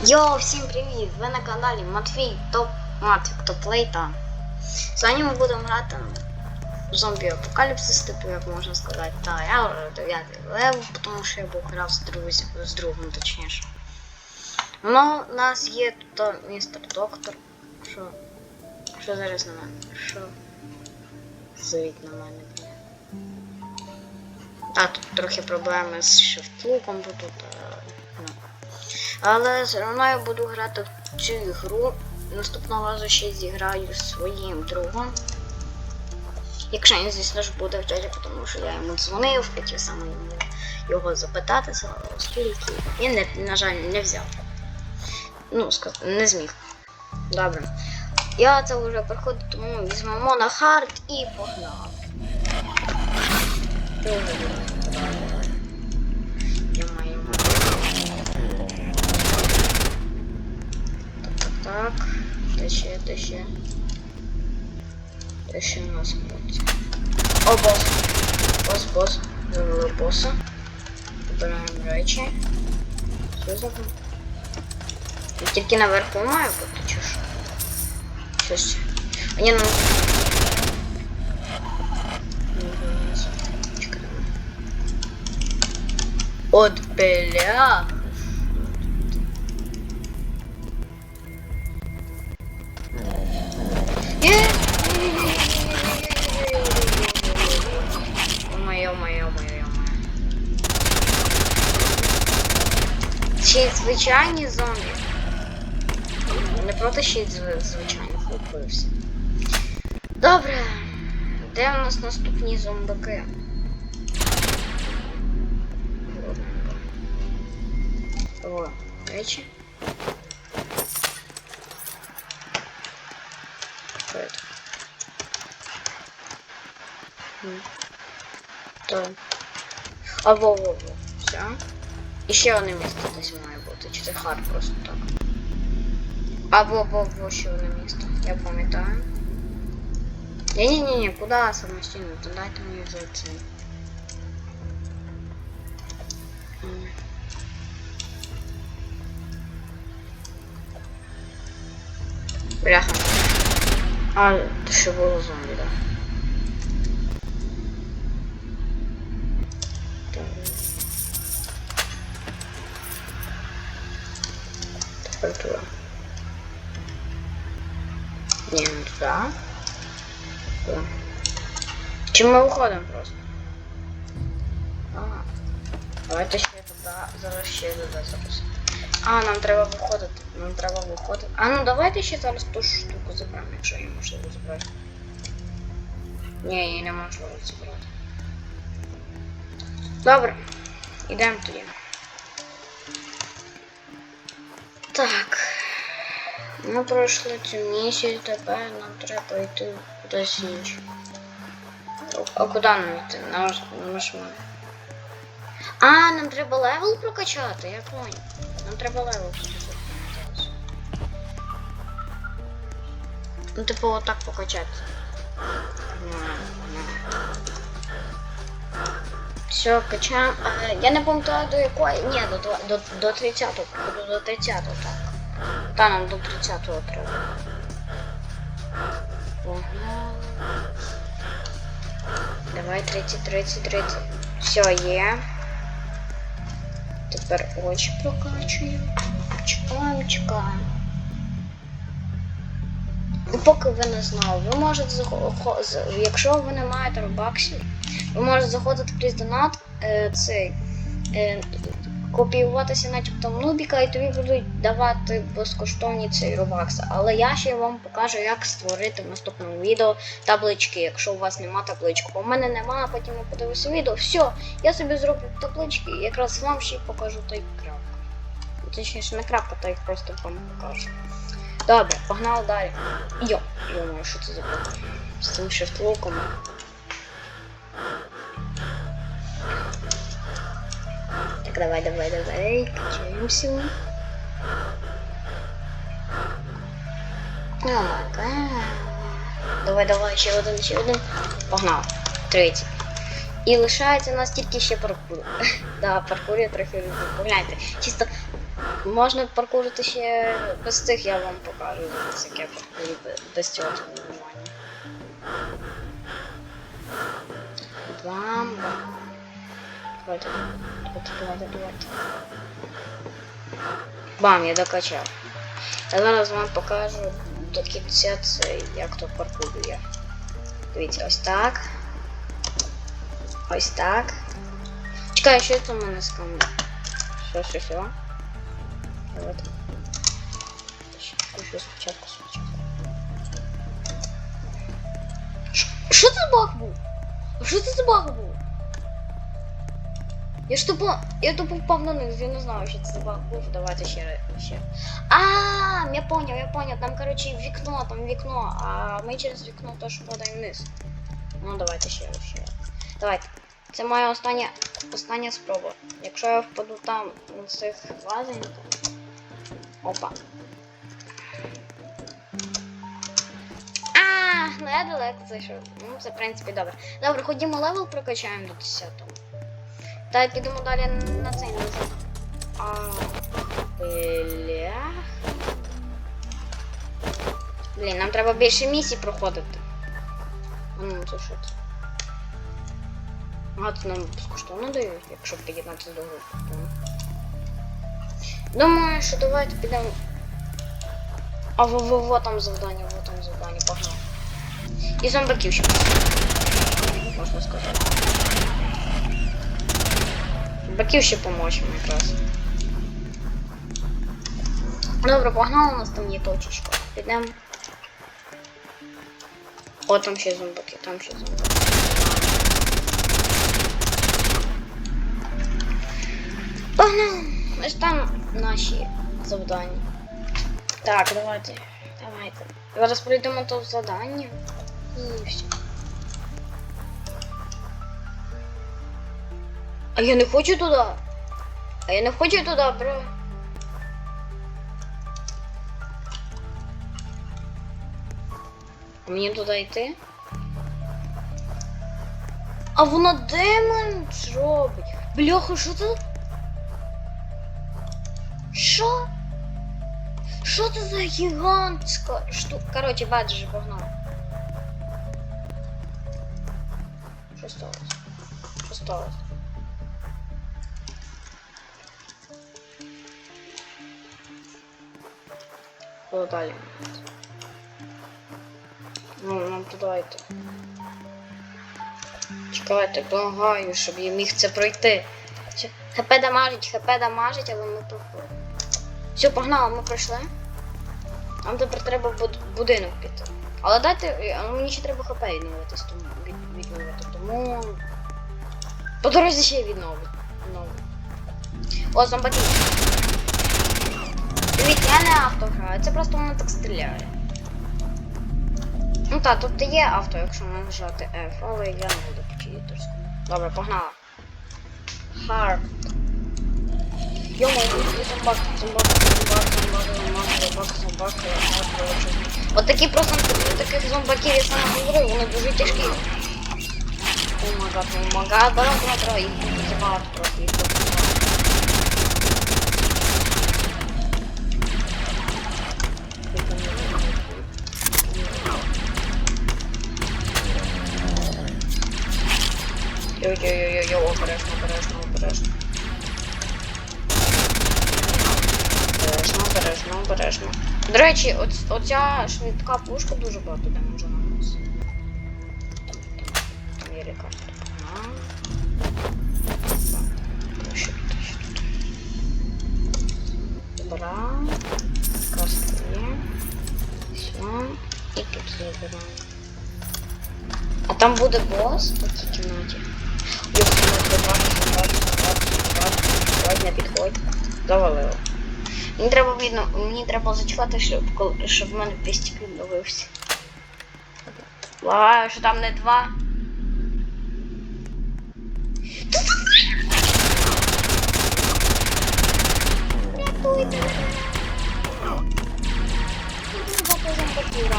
Йоу, всім привіт! Ви на каналі Матвій Топ Матвік Топлейта. Сьогодні ми будемо грати зомбі апокаліпсис, типу, як можна сказати. Та я вже 9 левел, тому що я був грав з друзів, з другом точніше. Ну, у нас є тут містер доктор. Що? Що зараз на мене? Що? Звіть на мене. Так, тут трохи проблеми з шифтлуком, бо тут. Але все одно я буду грати в цю ігру. Наступного разу ще зіграю зі своїм другом. Якщо він, звісно ж, буде в чаті, тому що я йому дзвонив, хотів саме його запитати, оскільки він, не, на жаль, не взяв. Ну, не зміг. Добре. Я це вже приходжу, тому візьмемо на хард і погнали. Де ще, де ще? Де ще у нас хлопці? О, бос. Бос, бос. Вивели боса. Вибираємо речі. Що за там? Я Тільки наверху маю бути, чи що? Щось. А ні, ну... Чекаємо. От бля. Ё-моё, моё, моё, моё. Ще й звичайні зомбі. Не проти ще й зв- звичайних випився. Добре. Де у нас наступні зомбаки? О, речі. Що это? М. То. А во, во, во. Все. І ще одне місце десь має бути. Чи це хар просто так. А во, во, во, ще одне місце. Я пам'ятаю. Ні-ні-ні, куди самостійно? То дайте мені зайти. М. Бляха. А, це ще було зомбі, да. Температура. Не, не туда. Туда. Чим ми виходимо просто? Ага. Давайте ще туди, зараз ще туди записати. А, нам треба виходити. Нам треба виходити. А ну давайте ще зараз ту штуку заберемо, якщо її можливо забрати. Ні, її неможливо забрати. Добре. Ідемо тоді. Так. Ми пройшли цю місію, тепер нам треба йти кудись інше. А куди нам йти? На наш А, нам треба левел прокачати, я понял. Нам треба левел прокачати. Ну, типу, отак покачати. Все, качаємо. Я не пам'ятаю до якої. Ні, до, до, до 30-го. Буду до 30-го, так. Та нам до 30-го треба. Погнали. Давай 30, 30, 30. Все, є. Тепер очі прокачуємо. Чекаємо, чекаємо. Поки ви не знали, ви можете якщо ви не маєте робаксів, ви можете заходити крізь донат е, цей. Е, копіюватися начебто нубіка і тобі будуть давати безкоштовні цей робакси. Але я ще вам покажу, як створити в наступному відео таблички, якщо у вас нема табличок. У мене нема, потім я подивлюся відео. Все, я собі зроблю таблички і якраз вам ще покажу та й крапка. Точніше, не крапка, та й просто вам покажу. Добре, погнали далі. Йо, йо, що це за проблема? З цим шифтлуком. Так, давай, давай, давай, качаемся. О, май Давай, давай, ще один, ще один. Погнав. Третій. І лишається у нас тільки ще паркур. да, паркур я трохи люблю. Погляньте. Чисто Можна паркурити ще без цих, я вам покажу як я паркурю без цього тренування. Бам, бам. Давайте, давайте, давайте, давайте. Бам, я докачав. Я зараз вам покажу до кінця це, як то паркурює. Дивіться, ось так. Ось так. Чекай, що це у мене з камерою? Що, що, що? Давайте. Ще Включу спочатку, спочатку. Ш- Що це за баг був? А Що це за баг був? Я ж тупо, я тупо впав на низ, я не знаю, що це за баг був. Давайте ще раз- ще. А, я понял, я понял. Там, короче, вікно, там вікно, а ми через вікно теж падаємо вниз. Ну, давайте ще раз, ще раз. Давайте. Це моя остання, остання спроба. Якщо я впаду там на цих лазень, то... Опа. А, ну я далеко зайшов. Ну, це в принципі добре. Добре, ходімо левел прокачаємо до 10-го. Та підемо далі на цей назад. А, бля. Блін, нам треба більше місій проходити. А ну, це що це? Ага, це нам безкоштовно дають, якщо під'єднатися до групи. Думаю, що давайте підемо. А во, во, во там завдання, во там завдання, погнали. І зомбаків ще. Можна сказати. Зомбаків ще поможемо якраз. Добре, погнали, у нас там є точечка. Підемо. О, там ще зомбаки, там ще зомбаки. Погнали! Ось там наші завдання. Так, давайте. Давайте. Зараз пройдемо то завдання. І все. А я не хочу туди. А я не хочу туди, бро. Мені туди йти? А вона демон робить. Бляха, що це? Що? Що це за гігантська штука? Короче, бачиш, погнав. Що сталося? Що сталося? Що далі? Ну, нам туди йти. Чекайте, благаю, щоб я міг це пройти. ХП дамажить, ХП дамажить, але ми проходимо. Все, погнали, ми пройшли. Нам тепер треба в буд- будинок піти. Але дайте, е, мені ще треба ХП відновитись, тому відновити. Тому. По дорозі ще відновити. О, зомбаки. Дивіться, я не авто граю, це просто воно так стріляє. Ну так, тут є авто, якщо нажати F, але я не буду по читерському. Добре, погнали. Hard. Ё-моё, зомбак, зомбак, зомбак, зомбак, зомбак, зомбак, зомбак, От такі просто таких зомбаки, я сам говорив, вони дуже тяжкі. О май гад, о май гад, барон, барон, барон, їх дуже багато просто, Йой-йо-йо-йо-йо, обережно, обережно, обережно. До речі, оц оця швидка пушка дуже багато де може на нас. є лікарня. Добра. Каски. Все. І петлі забираємо. А там буде босс по цій кімнаті. Йоп, не забрати, підходь. Завалило. Мені треба видно, мені треба зачекати, щоб, щоб в мене пістик відновився. Лагаю, що там не два. Рятуйте мене. Поки зомбаків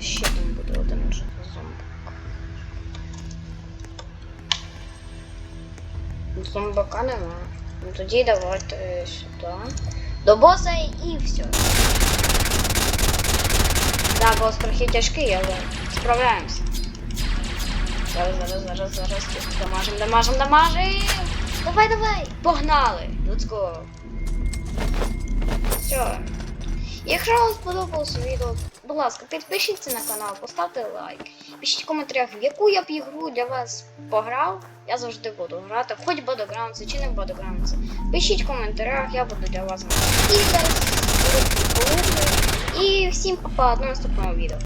ще там буде один зомбак. Зомбака нема. Ну тоді давайте сюди. До боса і все. Да, бос трохи тяжкий, але справляємося. Зараз, зараз, зараз, зараз. Дамажим, дамажим, дамажим! Давай, давай! Погнали! Let's go! Все. Якщо вам сподобалося відео, будь ласка, підпишіться на канал, поставте лайк. Пишіть в коментарях, яку я б ігру для вас пограв. Я завжди буду грати, хоч Battlegrounds чи не Battlegrounds. Пишіть в коментарях, я буду для вас грати. І зараз і всім па-па, до наступного відео.